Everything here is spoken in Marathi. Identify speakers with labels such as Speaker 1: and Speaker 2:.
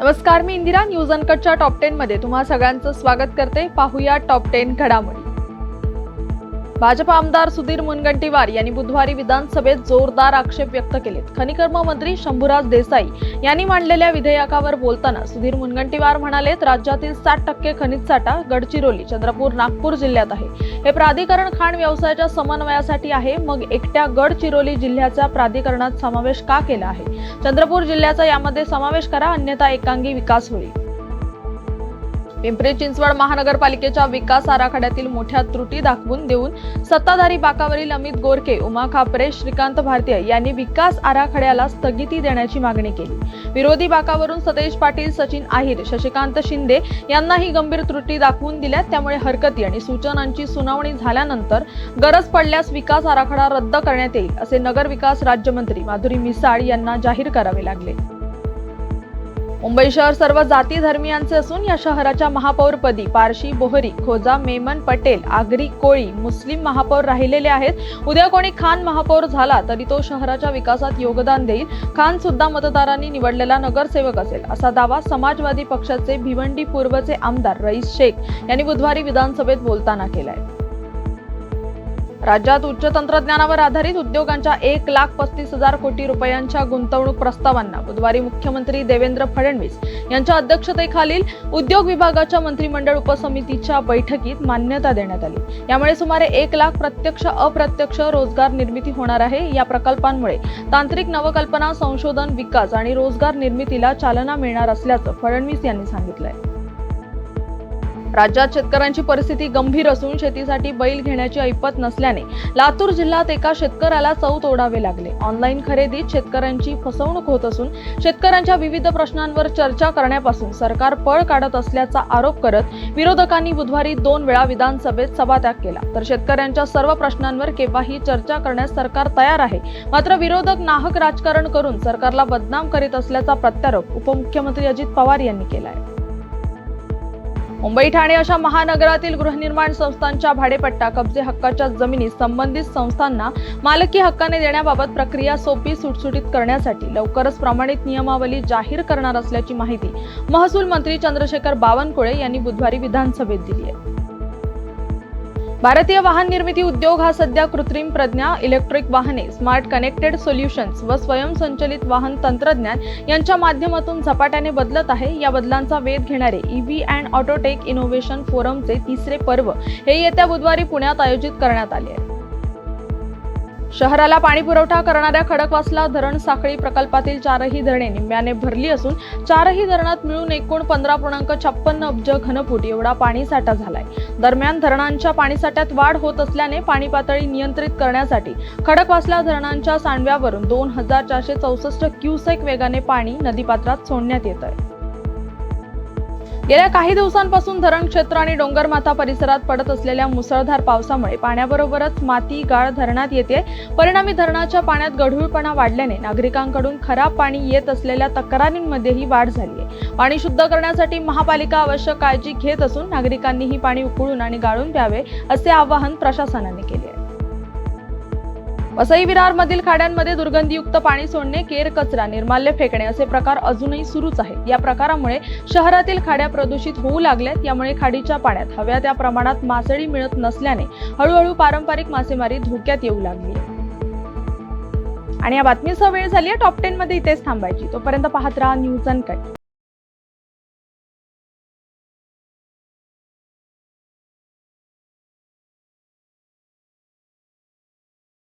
Speaker 1: नमस्कार मी इंदिरा न्यूज अनकटच्या टॉप टेन मध्ये तुम्हा सगळ्यांचं स्वागत करते. पाहूया टॉप टेन घडामोडी. भाजप आमदार सुधीर मुनगंटीवार यांनी बुधवारी विधानसभेत जोरदार आक्षेप व्यक्त केलेत. खनिकर्म मंत्री शंभूराज देसाई यांनी मांडलेल्या विधेयकावर बोलताना सुधीर मुनगंटीवार म्हणालेत राज्यातील साठ टक्के खनिज साठा गडचिरोली चंद्रपूर नागपूर जिल्ह्यात आहे. हे प्राधिकरण खाण व्यवसायाच्या समन्वयासाठी आहे. मग एकट्या गडचिरोली जिल्ह्याचा प्राधिकरणात समावेश का केला आहे? चंद्रपूर जिल्ह्याचा यामध्ये समावेश करा अन्यथा एकांगी विकास होईल. पिंपरी चिंचवड महानगरपालिकेच्या विकास आराखड्यातील मोठ्या त्रुटी दाखवून देऊन सत्ताधारी बाकावरील अमित गोरके उमा खापरे श्रीकांत भारतीय यांनी विकास आराखड्याला स्थगिती देण्याची मागणी केली. विरोधी बाकावरून सतेज पाटील सचिन आहिर शशिकांत शिंदे यांनाही गंभीर त्रुटी दाखवून दिल्या त्यामुळे हरकती आणि सूचनांची सुनावणी झाल्यानंतर गरज पडल्यास विकास आराखडा रद्द करण्यात येईल असे नगरविकास राज्यमंत्री माधुरी मिसाळ यांना जाहीर करावे लागले. मुंबई शहर सर्व जाती धर्मियांचे असून या शहराच्या महापौरपदी पारशी बोहरी खोजा मेमन पटेल आगरी कोळी मुस्लिम महापौर राहिलेले आहेत. उद्या कोणी खान महापौर झाला तरी तो शहराच्या विकासात योगदान देईल. खान सुद्धा मतदारांनी निवडलेला नगरसेवक असेल असा दावा समाजवादी पक्षाचे भिवंडी पूर्वचे आमदार रईस शेख यांनी बुधवारी विधानसभेत बोलताना केलाय. राज्यात उच्च तंत्रज्ञानावर आधारित उद्योगांच्या एक लाख पस्तीस हजार कोटी रुपयांच्या गुंतवणूक प्रस्तावांना बुधवारी मुख्यमंत्री देवेंद्र फडणवीस यांच्या अध्यक्षतेखालील उद्योग विभागाच्या मंत्रिमंडळ उपसमितीच्या बैठकीत मान्यता देण्यात आली. यामुळे सुमारे एक लाख प्रत्यक्ष अप्रत्यक्ष रोजगार निर्मिती होणार आहे. या प्रकल्पांमुळे तांत्रिक नवकल्पना संशोधन विकास आणि रोजगार निर्मितीला चालना मिळणार असल्याचं फडणवीस यांनी सांगितलंय. राज्यात शेतकऱ्यांची परिस्थिती गंभीर असून शेतीसाठी बैल घेण्याची ऐपत नसल्याने लातूर जिल्ह्यात एका शेतकऱ्याला चौ तोडावे लागले. ऑनलाईन खरेदीत शेतकऱ्यांची फसवणूक होत असून शेतकऱ्यांच्या विविध प्रश्नांवर चर्चा करण्यापासून सरकार पळ काढत असल्याचा आरोप करत विरोधकांनी बुधवारी दोन वेळा विधानसभेत सभात्याग केला. तर शेतकऱ्यांच्या सर्व प्रश्नांवर केव्हाही चर्चा करण्यास सरकार तयार आहे. मात्र विरोधक नाहक राजकारण करून सरकारला बदनाम करीत असल्याचा प्रत्यारोप उपमुख्यमंत्री अजित पवार यांनी केला आहे मुंबई ठाणे अशा महानगरातील गृहनिर्माण संस्थांच्या भाडेपट्टा कब्जे हक्काच्या जमिनी संबंधित संस्थांना मालकी हक्काने देण्याबाबत प्रक्रिया सोपी सुटसुटीत करण्यासाठी लवकरच प्रमाणित नियमावली जाहीर करणार असल्याची माहिती महसूल मंत्री चंद्रशेखर बावनकुळे यांनी बुधवारी विधानसभेत दिली आहे. भारतीय वाहन निर्मिती उद्योग हा सध्या कृत्रिम प्रज्ञा इलेक्ट्रिक वाहने स्मार्ट कनेक्टेड सोल्युशन्स व स्वयंसंचलित वाहन तंत्रज्ञान यांच्या माध्यमातून झपाट्याने बदलत आहे. या बदलांचा वेध घेणारे ईव्ही अँड ऑटोटेक इनोव्हेशन फोरमचे तिसरे पर्व हे येत्या बुधवारी पुण्यात आयोजित करण्यात आले आहे शहराला पाणी पुरवठा करणाऱ्या खडकवासला धरण साखळी प्रकल्पातील चारही धरणे निम्म्याने भरली असून चारही धरणात मिळून एकूण पंधरा पूर्णांक छप्पन्न अब्ज घनफूट एवढा पाणीसाठा झालाय. दरम्यान धरणांच्या पाणीसाठ्यात वाढ होत असल्याने पाणी पातळी नियंत्रित करण्यासाठी खडकवासला धरणांच्या सांडव्यावरून दोन हजार चारशे चौसष्ट क्युसेक वेगाने पाणी नदीपात्रात सोडण्यात येत आहे गेल्या काही दिवसांपासून धरण क्षेत्र आणि डोंगरमाथा परिसरात पडत असलेल्या मुसळधार पावसामुळे पाण्याबरोबरच माती गाळ धरणात येते. परिणामी धरणाच्या पाण्यात गढूळपणा वाढल्याने नागरिकांकडून खराब पाणी येत असलेल्या तक्रारींमध्येही वाढ झाली आहे पाणी शुद्ध करण्यासाठी महापालिका आवश्यक काळजी घेत असून नागरिकांनीही पाणी उकळून आणि गाळून प्यावे असे आवाहन प्रशासनाने केले आहे. वसई विरार मधील खाड्यांमध्ये दुर्गंधीयुक्त पाणी सोडणे केर कचरा निर्माल्य फेकणे असे प्रकार अजूनही सुरूच आहेत. या प्रकारामुळे शहरातील खाड्या प्रदूषित होऊ लागल्यात. यामुळे खाडीच्या पाण्यात हव्या त्या प्रमाणात मासळी मिळत नसल्याने हळूहळू पारंपरिक मासेमारी धोक्यात येऊ लागली. आणि या बातमीसह वेळ झाली आहे. टॉप टेन मध्ये इथेच थांबायची. तोपर्यंत पाहत राहा न्यूज अनकट.